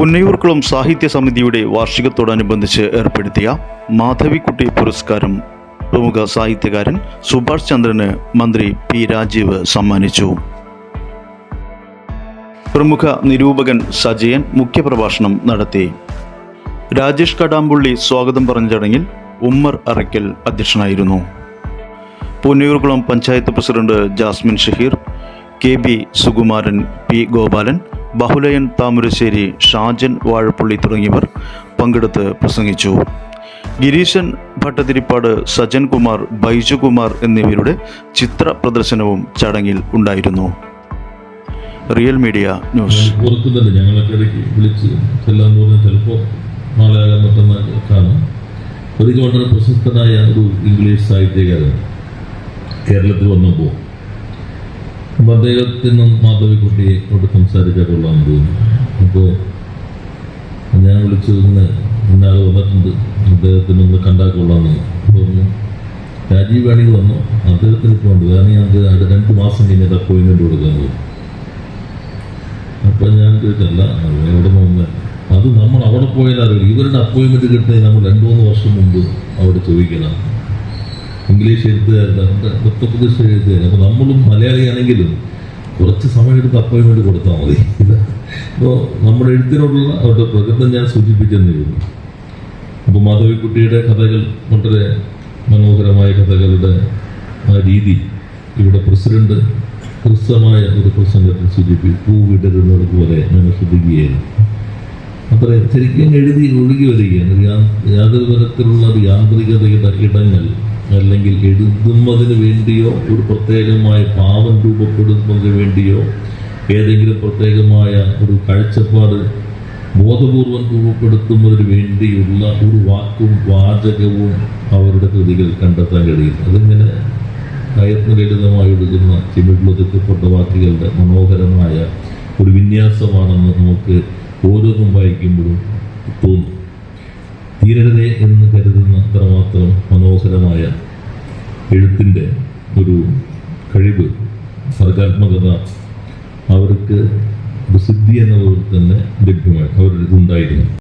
പുന്നയൂർക്കുളം സാഹിത്യ സമിതിയുടെ വാർഷികത്തോടനുബന്ധിച്ച് ഏർപ്പെടുത്തിയ മാധവിക്കുട്ടി പുരസ്കാരം പ്രമുഖ സാഹിത്യകാരൻ സുഭാഷ് ചന്ദ്രന് മന്ത്രി പി രാജീവ് സമ്മാനിച്ചു. പ്രമുഖ നിരൂപകൻ സജയൻ മുഖ്യപ്രഭാഷണം നടത്തി. രാജേഷ് കടാമ്പുള്ളി സ്വാഗതം പറഞ്ഞ ചടങ്ങിൽ ഉമ്മർ അറയ്ക്കൽ അധ്യക്ഷനായിരുന്നു. Punnayurkulam panchayat president Jasmine Shaheer K B Sukumaran P Gopalan Bahulayan Thamarassery Shajan Vazhappally തുടങ്ങിയവർ പങ്കെടുത്ത് പ്രസംഗിച്ചു. ഗിരീശൻ ഭട്ടതിരിപ്പാട് സജൻകുമാർ ബൈജുകുമാർ എന്നിവരുടെ ചിത്ര പ്രദർശനവും ചടങ്ങിൽ ഉണ്ടായിരുന്നു. Real media news. ഒരിക്കൽ വളരെ പ്രശസ്തനായ ഒരു ഇംഗ്ലീഷ് സാഹിത്യകാരൻ കേരളത്തിൽ വന്നപ്പോൾ അപ്പം അദ്ദേഹത്തിന് കൊണ്ട് സംസാരിച്ചാൽ കൊള്ളാൻ തോന്നുന്നു. അപ്പോൾ ഞാൻ വിളിച്ചു ഇന്ന് ഇന്നാൾ വന്നിട്ടുണ്ട്. അദ്ദേഹത്തിനൊന്ന് കണ്ടാൽ കൊള്ളാമെന്ന് പറഞ്ഞു രാജീവ് വേണമെങ്കിൽ വന്നു. അദ്ദേഹത്തിന് കൊണ്ട് ഉണ്ട്. കാരണം ഞാൻ അത് രണ്ട് മാസം കഴിഞ്ഞിട്ട് അപ്പോയിൻമെന്റ് കൊടുക്കാൻ പോകും അപ്പൊ ഞാൻ കേട്ടല്ല എവിടെ നിന്ന് അത് നമ്മൾ അവിടെ പോയാലും ഇവരുടെ അപ്പോയിൻമെന്റ് കിട്ടുന്നത് നമ്മൾ രണ്ടു മൂന്ന് വർഷം മുമ്പ് അവിടെ ചോദിക്കണം ഇംഗ്ലീഷ് എഴുത്തുകാരുടെ ഉത്തർപ്രദേശ് എഴുത്തുകാർ അപ്പോൾ നമ്മളും മലയാളിയാണെങ്കിലും കുറച്ച് സമയം എടുത്ത് അപ്പോയിൻമെന്റ് കൊടുത്താൽ മതി. അപ്പോൾ നമ്മുടെ എഴുത്തിനോടുള്ള അവരുടെ പ്രകൃതം ഞാൻ സൂചിപ്പിച്ചെന്നിരുന്നു. അപ്പോൾ മാധവിക്കുട്ടിയുടെ കഥകൾ വളരെ മനോഹരമായ കഥകളുടെ ആ രീതി ഇവിടെ പ്രസിഡന്റ് ഹ്രസ്വമായ ഒരു പ്രസംഗത്തിൽ സൂചിപ്പിച്ചു. പൂ വിടരുന്നത് പോലെ ഞങ്ങൾ ശ്രദ്ധിക്കുകയായിരുന്നു. അത്ര ശരിക്കും എഴുതി ഒഴുകി വരികയാണ്. യാതൊരു തരത്തിലുള്ള യാന്ത്രികതയുടെ ഇടങ്ങൾ അല്ലെങ്കിൽ എഴുതുന്നതിന് വേണ്ടിയോ ഒരു പ്രത്യേകമായ ഭാവം രൂപപ്പെടുന്നതിന് വേണ്ടിയോ ഏതെങ്കിലും പ്രത്യേകമായ ഒരു കാഴ്ചപ്പാട് ബോധപൂർവം രൂപപ്പെടുത്തുന്നതിന് വേണ്ടിയുള്ള ഒരു വാക്കും വാചകവും അവരുടെ കൃതികൾ കണ്ടെത്താൻ കഴിയും. അതിങ്ങനെ പ്രയത്നരഹിതമായി ഒഴുകുന്ന ചിമിഴിലൊതുക്കപ്പെട്ട വാക്കുകളുടെ മനോഹരമായ ഒരു വിന്യാസമാണെന്ന് നമുക്ക് ഓരോന്നും വായിക്കുമ്പോഴും തോന്നും. തീരരുതേ എന്ന് കരുതുന്ന അത്രമാത്രം മനോഹരമായ എഴുത്തിന്റെ ഒരു കഴിവ് സർഗാത്മകത അവർക്ക് പ്രസിദ്ധി സിദ്ധി എന്ന പോലെ തന്നെ ലഭ്യമായി അവരുടെ ഉണ്ടായിരുന്നു.